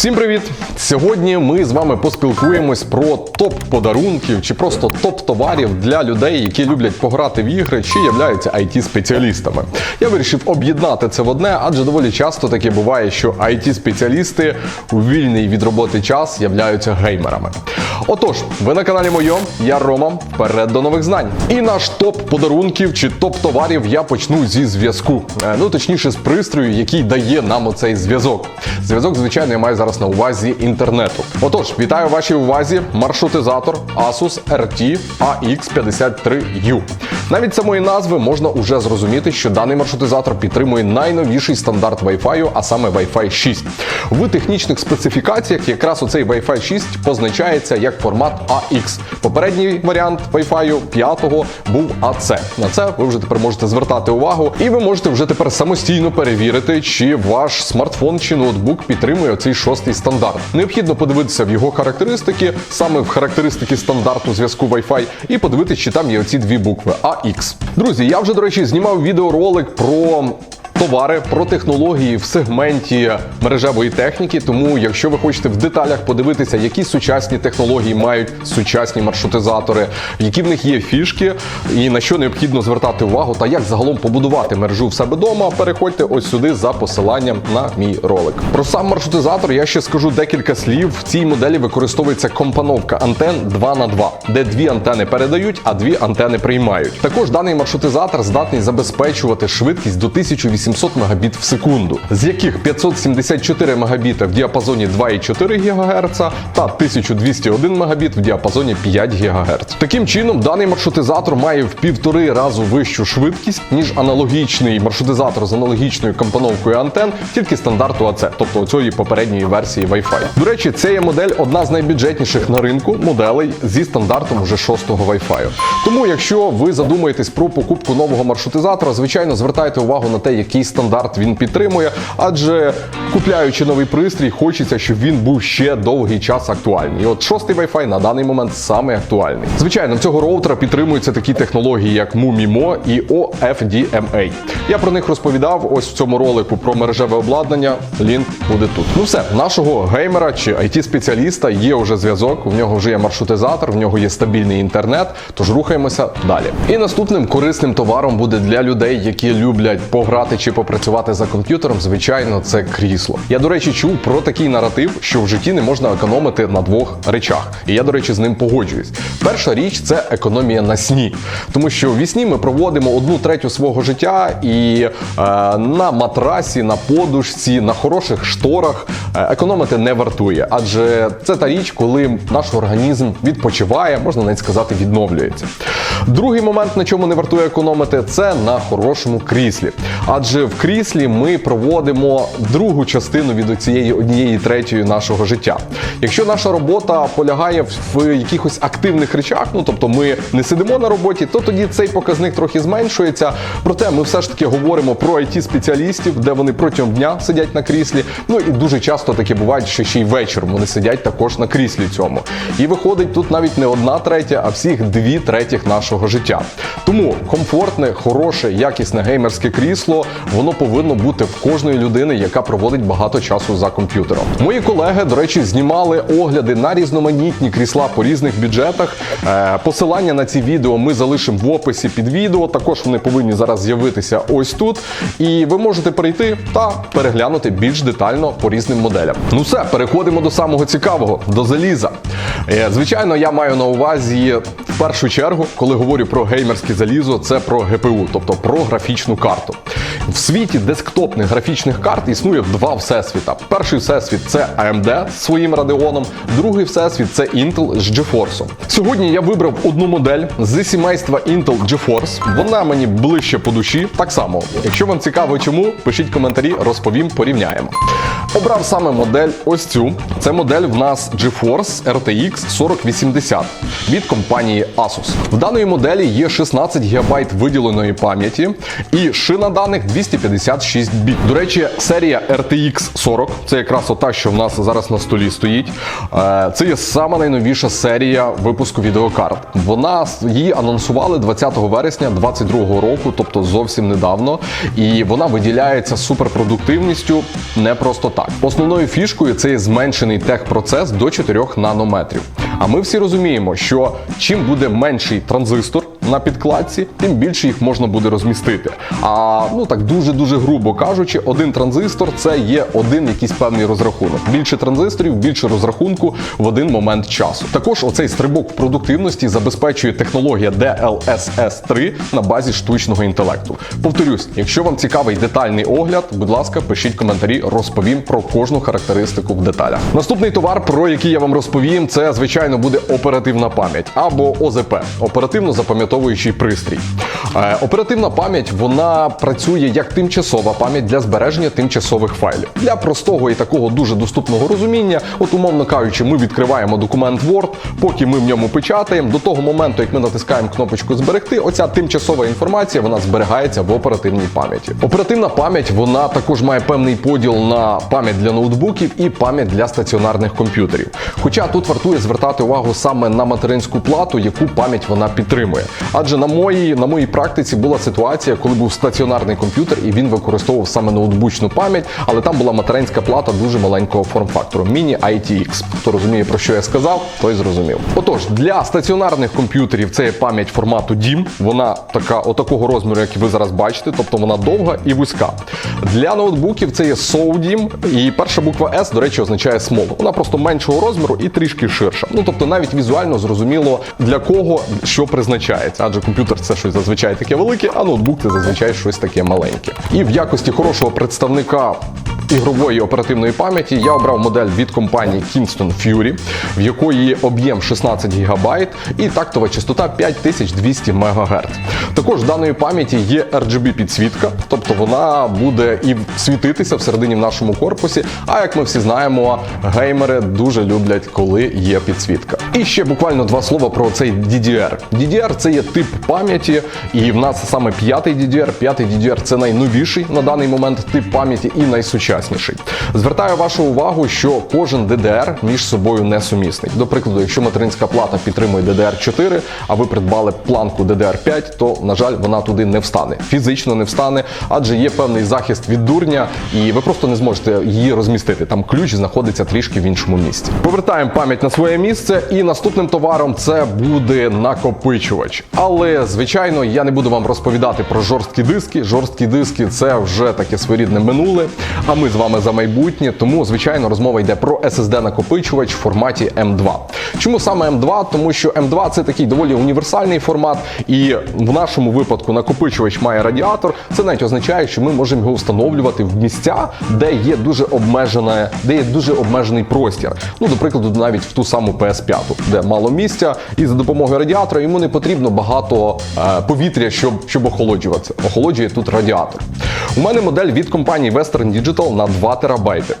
Всім привіт! Сьогодні ми з вами поспілкуємось про топ подарунків чи просто топ товарів для людей, які люблять пограти в ігри чи являються it спеціалістами. Я вирішив об'єднати це в одне, адже доволі часто таке буває, що it спеціалісти у вільний від роботи час являються геймерами. Отож, ви на каналі Мойо, я Рома. Вперед до нових знань. І наш топ подарунків чи топ товарів я почну зі зв'язку. Е, Ну точніше, з пристрою, який дає нам оцей зв'язок. Зв'язок, звичайно, я маю зараз зараз на увазі інтернету. Отож, вітаю вашій увазі маршрутизатор Asus RT AX53U. Навіть самої назви можна уже зрозуміти, що даний маршрутизатор підтримує найновіший стандарт Wi-Fi, а саме Wi-Fi 6. В технічних специфікаціях якраз оцей Wi-Fi 6 позначається як формат AX. Попередній варіант Wi-Fi 5 був AC. На це ви вже тепер можете звертати увагу, і ви можете вже тепер самостійно перевірити, чи ваш смартфон чи ноутбук підтримує цей 6 простий стандарт. Необхідно подивитися в його характеристики, саме в характеристики стандарту зв'язку Wi-Fi, і подивитися, чи там є оці дві букви AX. Друзі, я вже, до речі, знімав відеоролик про товари, про технології в сегменті мережевої техніки. Тому, якщо ви хочете в деталях подивитися, які сучасні технології мають сучасні маршрутизатори, які в них є фішки, і на що необхідно звертати увагу, та як загалом побудувати мережу в себе вдома, переходьте ось сюди за посиланням на мій ролик. Про сам маршрутизатор я ще скажу декілька слів. В цій моделі використовується компоновка антен 2 на 2 де дві антени передають, а дві антени приймають. Також даний маршрутизатор здатний забезпечувати швидкість до 1800 Мбіт в секунду, з яких 574 Мбіт в діапазоні 2,4 ГГц та 1201 Мбіт в діапазоні 5 ГГц. Таким чином, даний маршрутизатор має в півтори разу вищу швидкість, ніж аналогічний маршрутизатор з аналогічною компоновкою антен, тільки стандарту АЦ, тобто цієї попередньої версії Wi-Fi. До речі, ця є модель одна з найбюджетніших на ринку моделей зі стандартом уже шостого Wi-Fi. Тому, якщо ви задумаєтесь про покупку нового маршрутизатора, звичайно, звертайте увагу на те, який стандарт він підтримує, адже купляючи новий пристрій, хочеться, щоб він був ще довгий час актуальний. І от шостий Wi-Fi на даний момент саме актуальний. Звичайно, цього роутера підтримуються такі технології, як MUMIMO і OFDMA. Я про них розповідав ось в цьому ролику про мережеве обладнання. Лінк буде тут. Ну все, нашого геймера чи it спеціаліста є вже зв'язок. В нього вже є маршрутизатор, в нього є стабільний інтернет. Тож рухаємося далі. І наступним корисним товаром буде для людей, які люблять пограти чи попрацювати за комп'ютером. Звичайно, це крісло. Я до речі чув про такий наратив, що в житті не можна економити на двох речах. І я, до речі, з ним погоджуюсь. Перша річ це економія на сні, тому що в вісні ми проводимо одну третю свого життя і е, на матрасі, на подушці, на хороших шторах е, економити не вартує, адже це та річ, коли наш організм відпочиває, можна навіть сказати, відновлюється. Другий момент, на чому не вартує економити, це на хорошому кріслі. Адже в кріслі ми проводимо другу частину від цієї однієї третьої нашого життя. Якщо наша робота полягає в якихось активних речах, ну тобто ми не сидимо на роботі, то тоді цей показник трохи зменшується. Проте ми все ж таки говоримо про it спеціалістів, де вони протягом дня сидять на кріслі. Ну і дуже часто таке буває, що ще й вечором вони сидять також на кріслі цьому. І виходить тут навіть не одна третя, а всіх дві третіх нашого життя. Тому комфортне, хороше, якісне геймерське крісло, воно повинно бути в кожної людини, яка проводить багато часу за комп'ютером. Мої колеги, до речі, знімали огляди на різноманітні крісла по різних бюджетах. Е, Посилання на ці відео ми залишимо в описі під відео. Також вони повинні зараз з'явитися ось тут. І ви можете перейти та переглянути більш детально по різним моделям. Ну все, переходимо до самого цікавого, до заліза. Е, Звичайно, я маю на увазі в першу чергу, коли говорю про геймерське залізо, це про ГПУ, тобто про графічну карту. В світі десктопних графічних карт існує два всесвіта. Перший всесвіт це AMD з своїм Radeon, другий всесвіт це Intel з GeForce. Сьогодні я вибрав одну модель з сімейства Intel GeForce. Вона мені ближче по душі. Так само, якщо вам цікаво, чому, пишіть коментарі, розповім, порівняємо. Обрав саме модель ось цю. Це модель в нас GeForce RTX 4080 від компанії Asus. В даної моделі є 16 ГБ виділеної пам'яті і шина даних 256 біт. До речі, серія RTX 40, це якраз ота, що в нас зараз на столі стоїть. Е, Це є сама найновіша серія випуску відеокарт. Вона її анонсували 20 вересня 2022 року, тобто зовсім недавно. І вона виділяється суперпродуктивністю не просто так. Основною фішкою це є зменшений техпроцес до 4 нанометрів. А ми всі розуміємо, що чим буде менший транзистор на підкладці, тим більше їх можна буде розмістити. А ну так дуже дуже грубо кажучи, один транзистор це є один якийсь певний розрахунок. Більше транзисторів, більше розрахунку в один момент часу. Також оцей стрибок в продуктивності забезпечує технологія DLSS 3 на базі штучного інтелекту. Повторюсь, якщо вам цікавий детальний огляд, будь ласка, пишіть коментарі, розповім про кожну характеристику в деталях. Наступний товар, про який я вам розповім, це звичайно буде оперативна пам'ять або ОЗП оперативно запам'ятовуючий пристрій. Е, оперативна пам'ять вона працює як тимчасова пам'ять для збереження тимчасових файлів. Для простого і такого дуже доступного розуміння, от умовно кажучи, ми відкриваємо документ Word, поки ми в ньому печатаємо, до того моменту, як ми натискаємо кнопочку зберегти, оця тимчасова інформація вона зберігається в оперативній пам'яті. Оперативна пам'ять вона також має певний поділ на пам'ять для ноутбуків і пам'ять для стаціонарних комп'ютерів. Хоча тут вартує звертати увагу саме на материнську плату, яку пам'ять вона підтримує. Адже на моїй на моїй практиці була ситуація, коли був стаціонарний комп'ютер і він використовував саме ноутбучну пам'ять, але там була материнська плата дуже маленького форм-фактору Mini ITX. Хто розуміє про що я сказав, той зрозумів. Отож, для стаціонарних комп'ютерів це є пам'ять формату DIMM. Вона така отакого розміру, як ви зараз бачите, тобто вона довга і вузька. Для ноутбуків це є SODIMM, і перша буква S, до речі, означає small. Вона просто меншого розміру і трішки ширша. Ну тобто навіть візуально зрозуміло для кого що призначається, адже комп'ютер це щось зазвичай таке велике, а ноутбук це зазвичай щось таке маленьке. І в якості хорошого представника ігрової оперативної пам'яті я обрав модель від компанії Kingston Fury, в якої об'єм 16 ГБ і тактова частота 5200 МГц. Також в даної пам'яті є RGB підсвітка, тобто вона буде і світитися всередині в нашому корпусі. А як ми всі знаємо, геймери дуже люблять, коли є підсвітка. І ще буквально два слова про цей DDR. DDR це є тип пам'яті, і в нас саме п'ятий DDR. П'ятий DDR це найновіший на даний момент тип пам'яті і найсучасніший. Звертаю вашу увагу, що кожен DDR між собою не сумісний. До прикладу, якщо материнська плата підтримує DDR4, а ви придбали планку DDR5, то на жаль, вона туди не встане. Фізично не встане, адже є певний захист від дурня, і ви просто не зможете її розмістити. Там ключ знаходиться трішки в іншому місці. Повертаємо пам'ять на своє місце, і наступним товаром це буде накопичувач. Але звичайно, я не буду вам розповідати про жорсткі диски. Жорсткі диски це вже таке своєрідне минуле. А ми з вами за майбутнє. Тому, звичайно, розмова йде про SSD накопичувач в форматі M2. Чому саме M2? Тому що M2 це такий доволі універсальний формат, і в нашому випадку накопичувач має радіатор. Це навіть означає, що ми можемо його встановлювати в місця, де є дуже обмежене, де є дуже обмежений простір. Ну, до прикладу, навіть в ту саму PS5, де мало місця, і за допомогою радіатора йому не потрібно багато е, повітря, щоб, щоб охолоджуватися. Охолоджує тут радіатор. У мене модель від компанії Western Digital на 2 терабайти.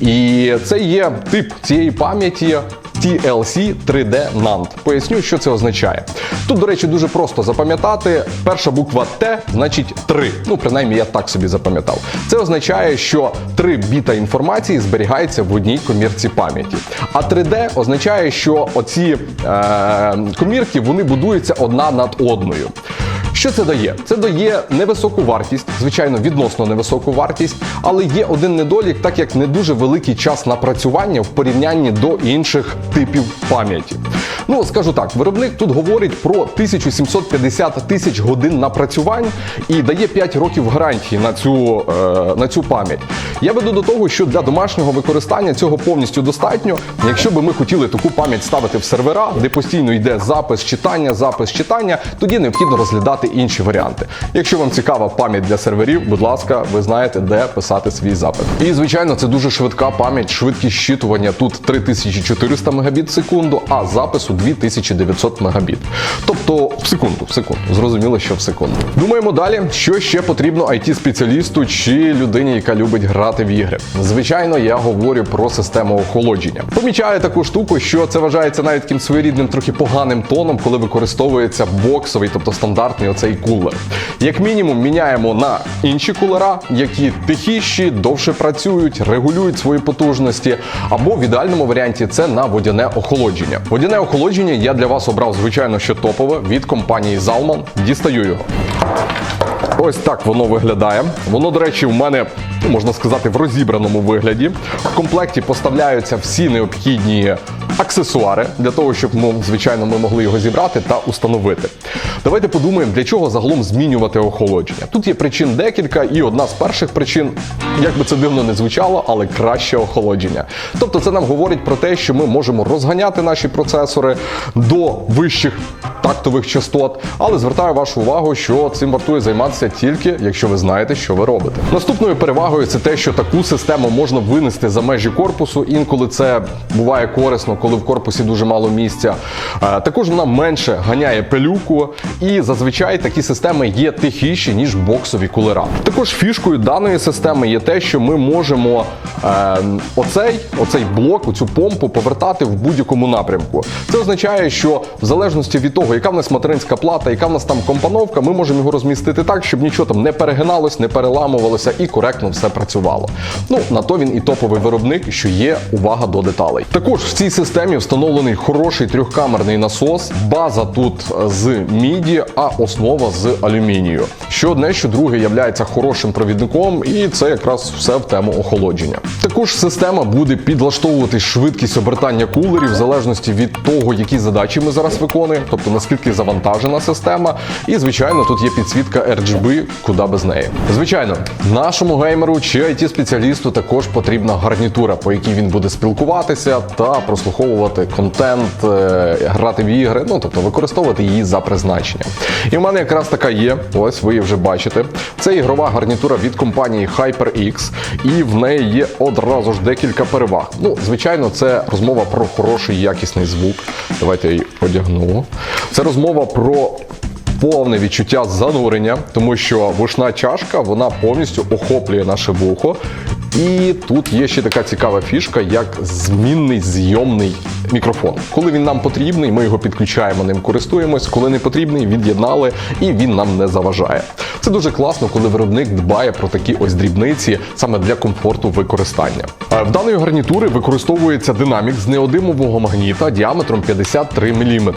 І це є тип цієї пам'яті. TLC 3D NAND. Поясню, що це означає. Тут, до речі, дуже просто запам'ятати. Перша буква Т значить 3. Ну, принаймні, я так собі запам'ятав. Це означає, що 3 біта інформації зберігається в одній комірці пам'яті. А 3D означає, що оці е, комірки вони будуються одна над одною. Що це дає? Це дає невисоку вартість, звичайно, відносно невисоку вартість, але є один недолік, так як не дуже великий час напрацювання в порівнянні до інших типів пам'яті. Ну, скажу так, виробник тут говорить про 1750 тисяч годин напрацювань і дає 5 років гарантії на цю, е, на цю пам'ять. Я веду до того, що для домашнього використання цього повністю достатньо. Якщо би ми хотіли таку пам'ять ставити в сервера, де постійно йде запис читання, запис читання, тоді необхідно розглядати інші варіанти. Якщо вам цікава пам'ять для серверів, будь ласка, ви знаєте, де писати свій запит. І звичайно, це дуже швидка пам'ять, швидкість щитування тут 3400 Мбіт в секунду, а запису 2900 Мбіт. Тобто в секунду, в секунду. Зрозуміло, що в секунду. Думаємо далі, що ще потрібно it спеціалісту чи людині, яка любить грати в ігри. Звичайно, я говорю про систему охолодження. Помічаю таку штуку, що це вважається навіть таким своєрідним трохи поганим тоном, коли використовується боксовий, тобто стандартний оцей кулер. Як мінімум, міняємо на інші кулера, які тихіші, довше працюють, регулюють свої потужності. Або в ідеальному варіанті це на водяне охолодження. Водяне охолодження я для вас обрав, звичайно, що топове від компанії Zalman. Дістаю його. Ось так воно виглядає. Воно, до речі, в мене можна сказати, в розібраному вигляді. В комплекті поставляються всі необхідні аксесуари для того, щоб ну, звичайно ми могли його зібрати та установити. Давайте подумаємо, для чого загалом змінювати охолодження. Тут є причин декілька, і одна з перших причин, як би це дивно не звучало, але краще охолодження. Тобто, це нам говорить про те, що ми можемо розганяти наші процесори до вищих тактових частот, але звертаю вашу увагу, що цим вартує займатися тільки, якщо ви знаєте, що ви робите. Наступною перевагою це те, що таку систему можна винести за межі корпусу. Інколи це буває корисно, коли в корпусі дуже мало місця. Е, Також вона менше ганяє пилюку, і зазвичай такі системи є тихіші ніж боксові кулера. Також фішкою даної системи є те, що ми можемо е, оцей, оцей блок, оцю помпу повертати в будь-якому напрямку. Це означає, що в залежності від того, яка в нас материнська плата, яка в нас там компоновка, ми можемо його розмістити так, щоб нічого там не перегиналось, не переламувалося і коректно все працювало. Ну на то він і топовий виробник, що є увага до деталей. Також в цій системі встановлений хороший трьохкамерний насос. База тут з міді, а основа з алюмінію. Що одне, що друге являється хорошим провідником, і це якраз все в тему охолодження. Також система буде підлаштовувати швидкість обертання кулерів в залежності від того, які задачі ми зараз виконуємо, тобто наскільки завантажена система. І звичайно, тут є підсвітка RGB, куди без неї. Звичайно, нашому геймеру чи it спеціалісту також потрібна гарнітура, по якій він буде спілкуватися та прослуховувати контент, е, грати в ігри, ну тобто використовувати її за призначенням. І в мене якраз така є. Ось ви її вже бачите. Це ігрова гарнітура від компанії HyperX, і в неї є одразу ж декілька переваг. Ну, звичайно, це розмова про хороший якісний звук. Давайте я її одягну. Це розмова про. Повне відчуття занурення, тому що вушна чашка вона повністю охоплює наше вухо. І тут є ще така цікава фішка, як змінний зйомний мікрофон. Коли він нам потрібний, ми його підключаємо, ним користуємось. Коли не потрібний, від'єднали і він нам не заважає. Це дуже класно, коли виробник дбає про такі ось дрібниці саме для комфорту використання. Е, В даної гарнітури використовується динамік з неодимового магніта діаметром 53 мм.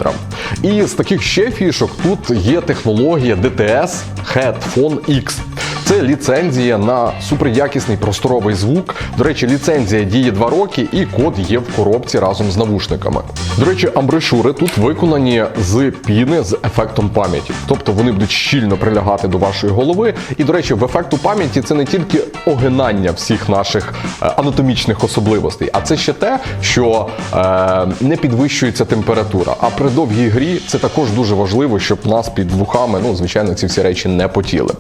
І з таких ще фішок тут є технологія DTS Headphone X. Це ліцензія на суперякісний просторовий звук. До речі, ліцензія діє 2 роки, і код є в коробці разом з навушниками. До речі, амбрешури тут виконані з піни з ефектом пам'яті, тобто вони будуть щільно прилягати до вашої голови. І, до речі, в ефекту пам'яті це не тільки огинання всіх наших е, анатомічних особливостей, а це ще те, що е, не підвищується температура. А при довгій грі це також дуже важливо, щоб нас під вухами, ну звичайно, ці всі речі не потіли.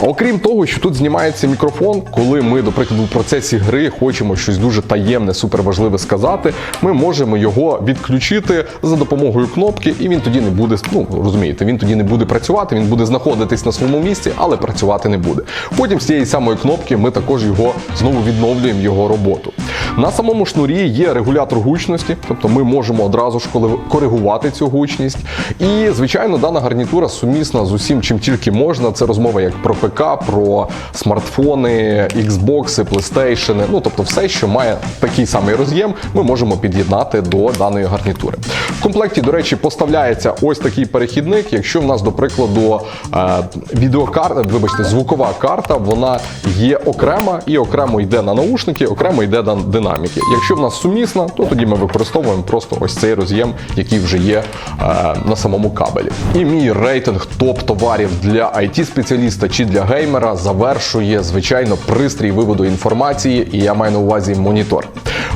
Окрім того, що тут знімається мікрофон, коли ми, до прикладу, в процесі гри хочемо щось дуже таємне, суперважливе сказати, ми можемо його відключити за допомогою кнопки, і він тоді не буде, ну розумієте, він тоді не буде працювати, він буде знаходитись на своєму місці, але працювати не буде. Потім з цієї самої кнопки ми також його знову відновлюємо його роботу. На самому шнурі є регулятор гучності, тобто ми можемо одразу ж коли- коригувати цю гучність. І, звичайно, дана гарнітура сумісна з усім, чим тільки можна. Це розмова як про ПК, про смартфони, Xbox, PlayStation, ну тобто все, що має такий самий роз'єм, ми можемо під'єднати до даної гарнітури. В комплекті, до речі, поставляється ось такий перехідник. Якщо в нас, до прикладу, е, відеокарта, вибачте, звукова карта, вона є окрема і окремо йде на наушники, окремо йде на динаміки. Якщо в нас сумісна, то тоді ми використовуємо просто ось цей роз'єм, який вже є е, на самому кабелі. І мій рейтинг топ товарів для it спеціаліста чи для геймера завершує звичайно пристрій виводу інформації, і я маю на увазі монітор.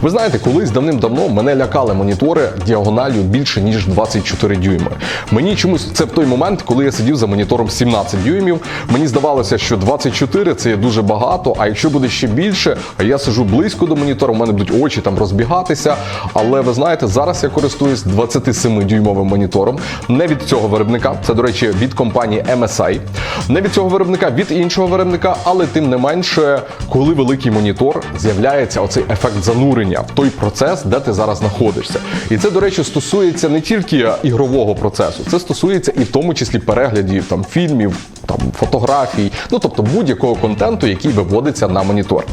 Ви знаєте, колись давним-давно мене лякали монітори діагональю більше ніж 24 дюйми. Мені чомусь це в той момент, коли я сидів за монітором 17 дюймів. Мені здавалося, що 24 це є дуже багато. А якщо буде ще більше, а я сижу близько до монітора, у мене будуть очі там розбігатися. Але ви знаєте, зараз я користуюсь 27-дюймовим монітором. Не від цього виробника, це до речі, від компанії MSI. Не від цього виробника, від іншого виробника, але тим не менше, коли великий монітор, з'являється оцей ефект занурення в той процес, де ти зараз знаходишся. І це, до речі, стосується не тільки ігрового процесу, це стосується і в тому числі переглядів там фільмів, там фотографій, ну тобто будь-якого контенту, який виводиться на монітор.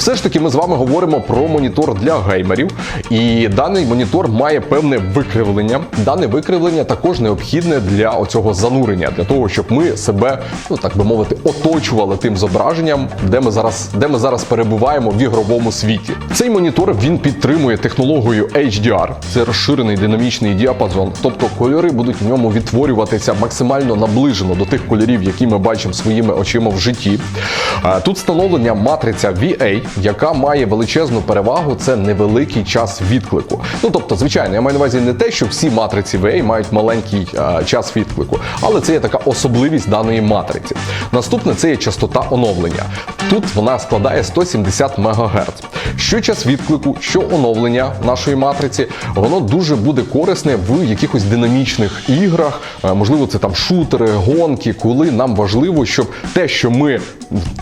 Все ж таки, ми з вами говоримо про монітор для геймерів, і даний монітор має певне викривлення. Дане викривлення також необхідне для оцього занурення, для того, щоб ми себе, ну так би мовити, оточували тим зображенням, де ми зараз, де ми зараз перебуваємо в ігровому світі. Цей монітор він підтримує технологію HDR, це розширений динамічний діапазон, тобто кольори будуть в ньому відтворюватися максимально наближено до тих кольорів, які ми бачимо своїми очима в житті. Тут встановлення матриця VA, яка має величезну перевагу, це невеликий час відклику. Ну тобто, звичайно, я маю на увазі не те, що всі матриці VA мають маленький а, час відклику, але це є така особливість даної матриці. Наступне це є частота оновлення. Тут вона складає 170 МГц. Що час відклику, що оновлення нашої матриці, воно дуже буде корисне в якихось динамічних іграх. Е, Можливо, це там шутери, гонки, коли нам важливо, щоб те, що ми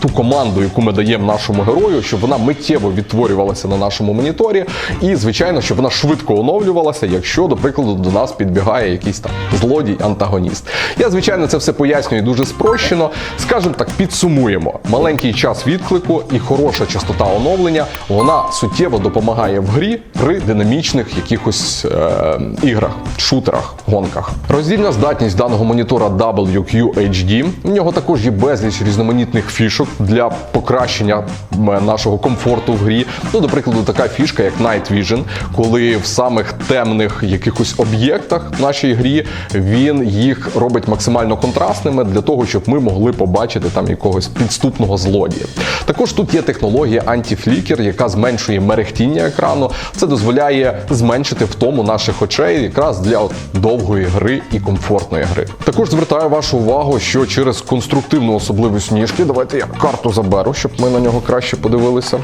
ту команду, яку ми даємо нашому герою, щоб вона миттєво відтворювалася на нашому моніторі, і звичайно, щоб вона швидко оновлювалася, якщо, до прикладу, до нас підбігає якийсь там злодій, антагоніст. Я звичайно це все пояснюю дуже спрощено. Скажімо так, підсумуємо. Маленький час відклику і хороша частота оновлення вона суттєво допомагає в грі при динамічних якихось е, іграх, шутерах, гонках. Роздільна здатність даного монітора WQHD. В нього також є безліч різноманітних фішок для покращення нашого комфорту в грі. Ну, до прикладу, така фішка, як Night Vision, коли в самих темних якихось об'єктах в нашій грі він їх робить максимально контрастними для того, щоб ми могли побачити там якогось підступного злодія. Також тут є технологія Anti-Flicker, яка зменшує мерехтіння екрану. Це дозволяє зменшити втому наших очей якраз для от довгої гри і комфортної гри. Також звертаю вашу увагу, що через конструктивну особливість ніжки, давайте я карту заберу, щоб ми на нього краще подивилися.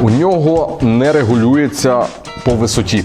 У нього не регулюється по висоті.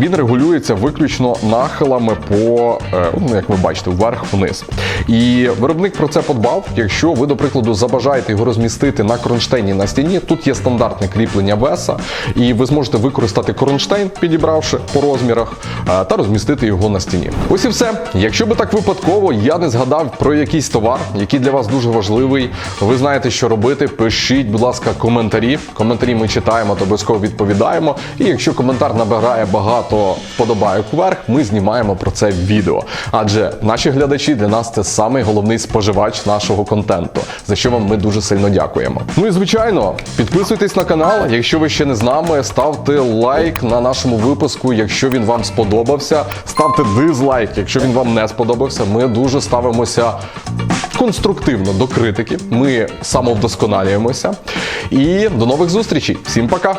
Він регулюється виключно нахилами по, е, ну як ви бачите, вверх-вниз. І виробник про це подбав. Якщо ви, до прикладу, забажаєте його розмістити на кронштейні на стіні, тут є стандартне кріплення веса, і ви зможете використати кронштейн, підібравши по розмірах, е, та розмістити його на стіні. Ось і все. Якщо би так випадково я не згадав про якийсь товар, який для вас дуже важливий, ви знаєте, що робити. Пишіть, будь ласка, коментарі. Коментарі ми читаємо та обов'язково відповідаємо. І якщо коментар набирає багато вподобайок вверх, ми знімаємо про це відео. Адже наші глядачі для нас це самий головний споживач нашого контенту, за що вам ми дуже сильно дякуємо. Ну і звичайно, підписуйтесь на канал. Якщо ви ще не з нами, ставте лайк на нашому випуску, якщо він вам сподобався. Ставте дизлайк, якщо він вам не сподобався. Ми дуже ставимося конструктивно до критики. Ми самовдосконалюємося. І до нових зустрічей. Всім пока!